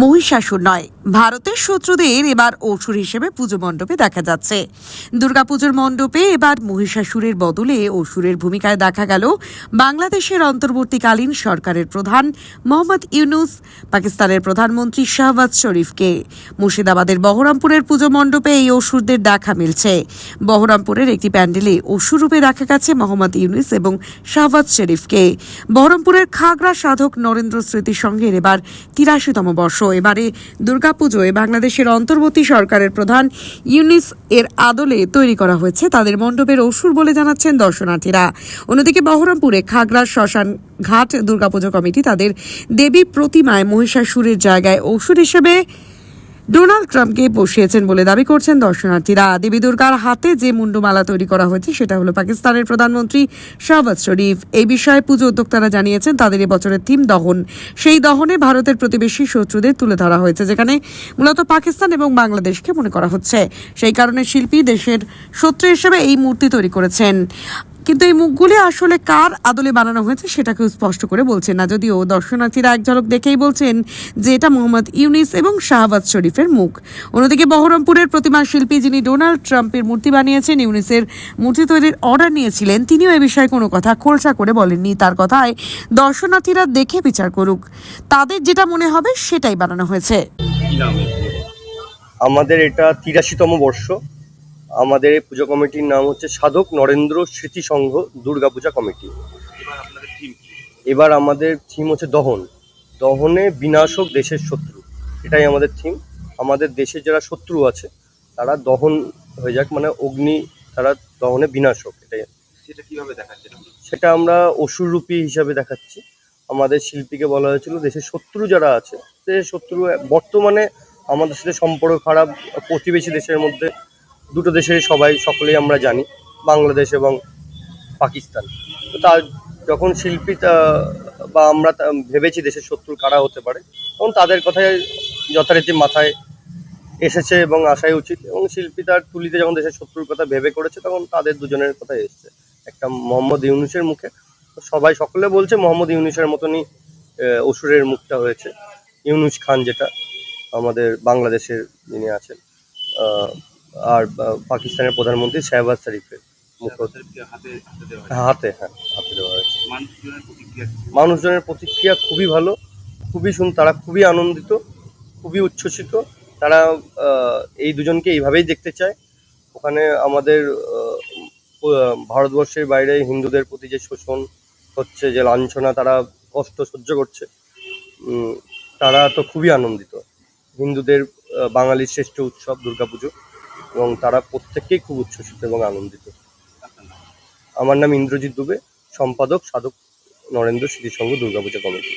মহিষাসুর নয়। ভারতের শত্রুদের এবার অসুর হিসেবে পুজো মণ্ডপে দেখা যাচ্ছে। দুর্গাপুজোর মণ্ডপে এবার মহিষাসুরের বদলে অসুরের ভূমিকায় দেখা গেল বাংলাদেশের অন্তর্বর্তীকালীন সরকারের প্রধান মোহাম্মদ ইউনুস, পাকিস্তানের প্রধানমন্ত্রী শাহবাজ শরীফকে। মুর্শিদাবাদের বহরমপুরের পুজো মণ্ডপে এই অসুরদের দেখা মিলছে। বহরমপুরের একটি প্যান্ডেলে অসুর রূপে দেখা গেছে মোহাম্মদ ইউনুস এবং শাহবাজ শরীফকে। বহরমপুরের খাগড়া সাধক নরেন্দ্র স্মৃতি সংঘের এবার তিরাশিতম বর্ষ। এবারে দুর্গাপুজোয় বাংলাদেশের অন্তর্বর্তী সরকারের প্রধান ইউনিস এর আদলে তৈরি করা হয়েছে তাদের মণ্ডপের অসুর বলে জানাচ্ছেন দর্শনার্থীরা। অন্যদিকে বহরমপুরে খাগড়ার শ্মশান ঘাট দুর্গাপুজো কমিটি তাদের দেবী প্রতিমায় মহিষাসুরের জায়গায় অসুর হিসেবে ডোনাল্ড ট্রাম্পকে বসিয়েছেন বলে দাবি করছেন দর্শনার্থীরা। দেবী দুর্গার হাতে যে মুন্ডমালা তৈরি করা হয়েছে, সেটা হলো পাকিস্তানের প্রধানমন্ত্রী শাহবাজ শরীফ। এই বিষয়ে পুজো উদ্যোক্তারা জানিয়েছেন, তাদের এবছরের থিম দহন। সেই দহনে ভারতের প্রতিবেশী শত্রুদের তুলে ধরা হয়েছে, যেখানে মূলত পাকিস্তান এবং বাংলাদেশকে মনে করা হচ্ছে। সেই কারণে শিল্পী দেশের শত্রু হিসেবে এই মূর্তি তৈরি করেছেন। কিন্তু এই মুখগুলি আসলে কার আদলে বানানো হয়েছে সেটাকেও স্পষ্ট করে বলছেন না। যদিও দর্শনার্থীরা এক ঝলক দেখেই বলছেন যে এটা মোহাম্মদ ইউনিস এবং শাহবাজ শরীফের মুখ। অন্যদিকে বহরমপুরের প্রতিমা শিল্পী যিনি ডোনাল্ড ট্রাম্পের মূর্তি বানিয়েছেন, ইউনিসের মূর্তি তৈরির অর্ডার নিয়েছিলেন, তিনিও এ বিষয়ে কোনো কথা খোলসা করে বলেননি। তার কথায়, দর্শনার্থীরা দেখে বিচার করুক। তাদের যেটা মনে হবে সেটাই বানানো হয়েছে? আমাদের এটা তিরাশিতম বর্ষ। আমাদের এই পুজো কমিটির নাম হচ্ছে সাধক নরেন্দ্র স্মৃতি সংঘ দুর্গাপূজা কমিটি। এবার আমাদের থিম হচ্ছে দহন। দহনে বিনাশক দেশের শত্রু। এটাই আমাদের থিম আমাদের দেশে যারা শত্রু আছে তারা দহন হয়ে যাক মানে অগ্নি তারা দহনে বিনাশক। এটাই। সেটা কীভাবে দেখাচ্ছেন সেটা আমরা অসুররূপী হিসাবে দেখাচ্ছি। আমাদের শিল্পীকে বলা হয়েছিল দেশের শত্রু যারা আছে দেশের শত্রু বর্তমানে আমাদের সাথে সম্পর্ক খারাপ প্রতিবেশী দেশের মধ্যে দুটো দেশেরই সবাই, সকলেই আমরা জানি, বাংলাদেশ এবং পাকিস্তান। তো তার যখন শিল্পী বা আমরা তা- ভেবেছি দেশের শত্রু কারা হতে পারে, তখন তাদের কথায় যথারীতি মাথায় এসেছে এবং আসাই উচিত। এবং শিল্পী তার তুলিতে যখন দেশের শত্রুর কথা ভেবে করেছে, তখন তাদের দুজনের কথা এসছে। একটা মোহাম্মদ ইউনুসের মুখে। তো সবাই, সকলে বলছে মোহাম্মদ ইউনুসের মতনই অসুরের মুখটা হয়েছে। ইউনুস খান যেটা আমাদের বাংলাদেশের যিনি আছেন আর পাকিস্তানের প্রধানমন্ত্রী শাহবাজ শরীফের হাতে হ্যাঁ হাতে দেওয়া হয়েছে। মানুষজনের প্রতিক্রিয়া খুবই ভালো খুবই শুন তারা খুবই আনন্দিত খুবই উচ্ছ্বসিত। তারা এই দুজনকে এইভাবেই দেখতে চায়। ওখানে আমাদের ভারতবর্ষের বাইরে হিন্দুদের প্রতি যে শোষণ হচ্ছে যে লাঞ্ছনা তারা কষ্ট সহ্য করছে উম, তারা তো খুবই আনন্দিত। হিন্দুদের বাঙালির শ্রেষ্ঠ উৎসব দুর্গাপুজো। এবং তারা প্রত্যেককেই খুব উচ্ছ্বসিত এবং আনন্দিত। আমার নাম ইন্দ্রজিৎ দুবে, সম্পাদক সাধক নরেন্দ্র স্মৃতিসংঘ দুর্গাপূজা কমিটি।